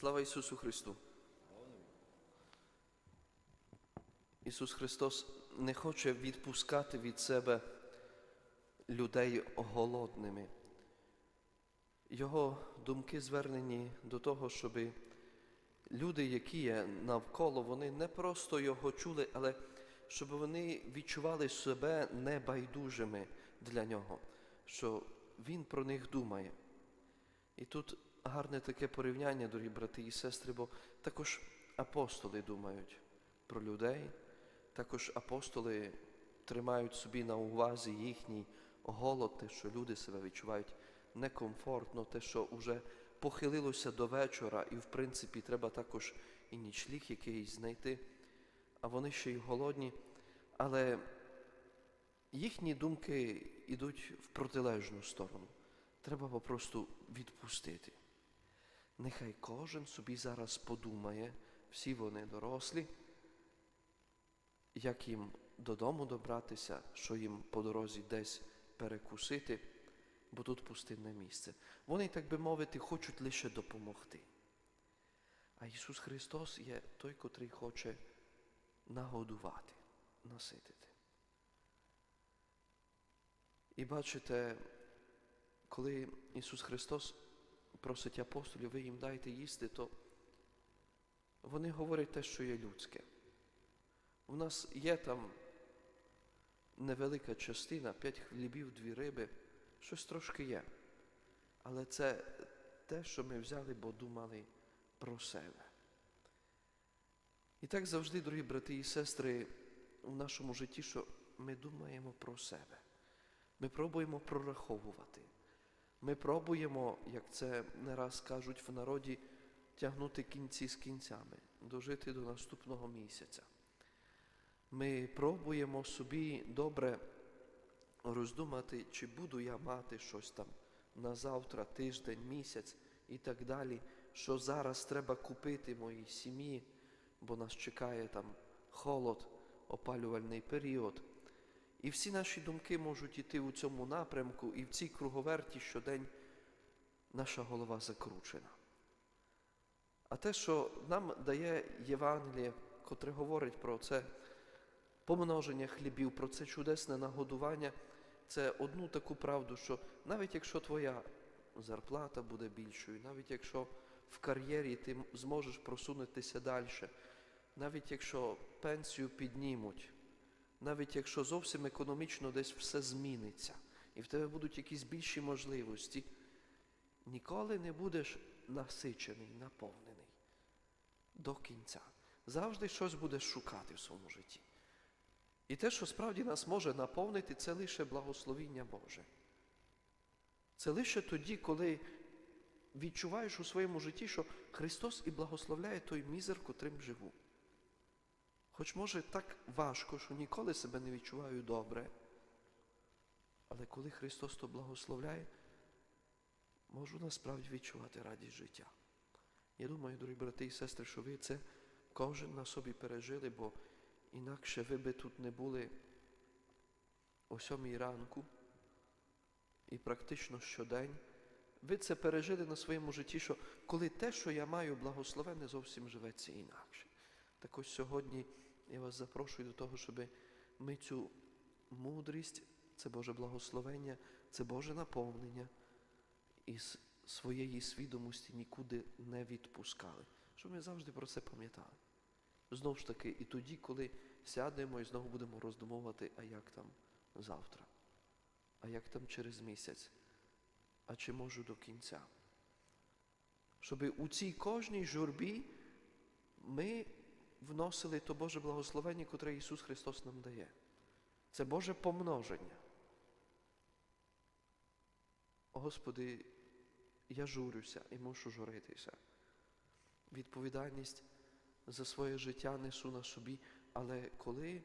Слава Ісусу Христу! Ісус Христос не хоче відпускати від себе людей голодними. Його думки звернені до того, щоб люди, які є навколо, вони не просто його чули, але щоб вони відчували себе небайдужими для нього, що Він про них думає. І тут гарне таке порівняння, дорогі брати і сестри, бо також апостоли думають про людей, також апостоли тримають собі на увазі їхній голод, те, що люди себе відчувають некомфортно, те, що вже похилилося до вечора, і, в принципі, треба також і нічліг якийсь знайти, а вони ще й голодні. Але їхні думки йдуть в протилежну сторону. Треба попросту відпустити. Нехай кожен собі зараз подумає, всі вони дорослі, як їм додому добратися, що їм по дорозі десь перекусити, бо тут пустинне місце. Вони, так би мовити, хочуть лише допомогти. А Ісус Христос є той, котрий хоче нагодувати, наситити. І бачите, коли Ісус Христос просить апостолів, ви їм дайте їсти, то вони говорять те, що є людське. У нас є там невелика частина, п'ять хлібів, дві риби, щось трошки є. Але це те, що ми взяли, бо думали про себе. І так завжди, дорогі брати і сестри, в нашому житті, що ми думаємо про себе. Ми пробуємо прораховувати. Ми пробуємо, як це не раз кажуть в народі, тягнути кінці з кінцями, дожити до наступного місяця. Ми пробуємо собі добре роздумати, чи буду я мати щось там на завтра, тиждень, місяць і так далі, що зараз треба купити моїй сім'ї, бо нас чекає там холод, опалювальний період. І всі наші думки можуть йти у цьому напрямку, і в цій круговерті щодень наша голова закручена. А те, що нам дає Євангеліє, котре говорить про це помноження хлібів, про це чудесне нагодування, це одну таку правду, що навіть якщо твоя зарплата буде більшою, навіть якщо в кар'єрі ти зможеш просунутися далі, навіть якщо пенсію піднімуть, навіть якщо зовсім економічно десь все зміниться, і в тебе будуть якісь більші можливості, ніколи не будеш насичений, наповнений до кінця. Завжди щось будеш шукати в своєму житті. І те, що справді нас може наповнити, це лише благословіння Боже. Це лише тоді, коли відчуваєш у своєму житті, що Христос і благословляє той мізер, котрим живу. Хоч може так важко, що ніколи себе не відчуваю добре. Але коли Христос то благословляє, можу насправді відчувати радість життя. Я думаю, дорогі брати і сестри, що ви це кожен на собі пережили, бо інакше ви би тут не були о сьомій ранку і практично щодень. Ви це пережили на своєму житті, що коли те, що я маю благословене, зовсім живеться інакше. Так ось сьогодні я вас запрошую до того, щоб ми цю мудрість, це Боже благословення, це Боже наповнення із своєї свідомості нікуди не відпускали. Щоб ми завжди про це пам'ятали. Знову ж таки, і тоді, коли сядемо і знову будемо роздумовувати, а як там завтра, а як там через місяць, а чи можу до кінця. Щоб у цій кожній журбі ми вносили то Боже благословення, котре Ісус Христос нам дає. Це Боже помноження. Господи, я журюся і мушу журитися. Відповідальність за своє життя несу на собі, але коли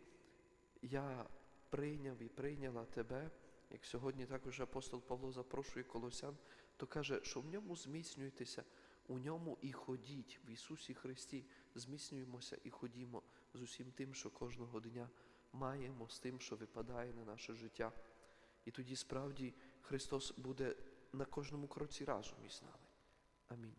я прийняв і прийняла Тебе, як сьогодні також апостол Павло запрошує колосян, то каже, що в ньому зміцнюйтеся, у ньому і ходіть, в Ісусі Христі, зміцнюємося і ходімо з усім тим, що кожного дня маємо, з тим, що випадає на наше життя. І тоді справді Христос буде на кожному кроці разом із нами. Амінь.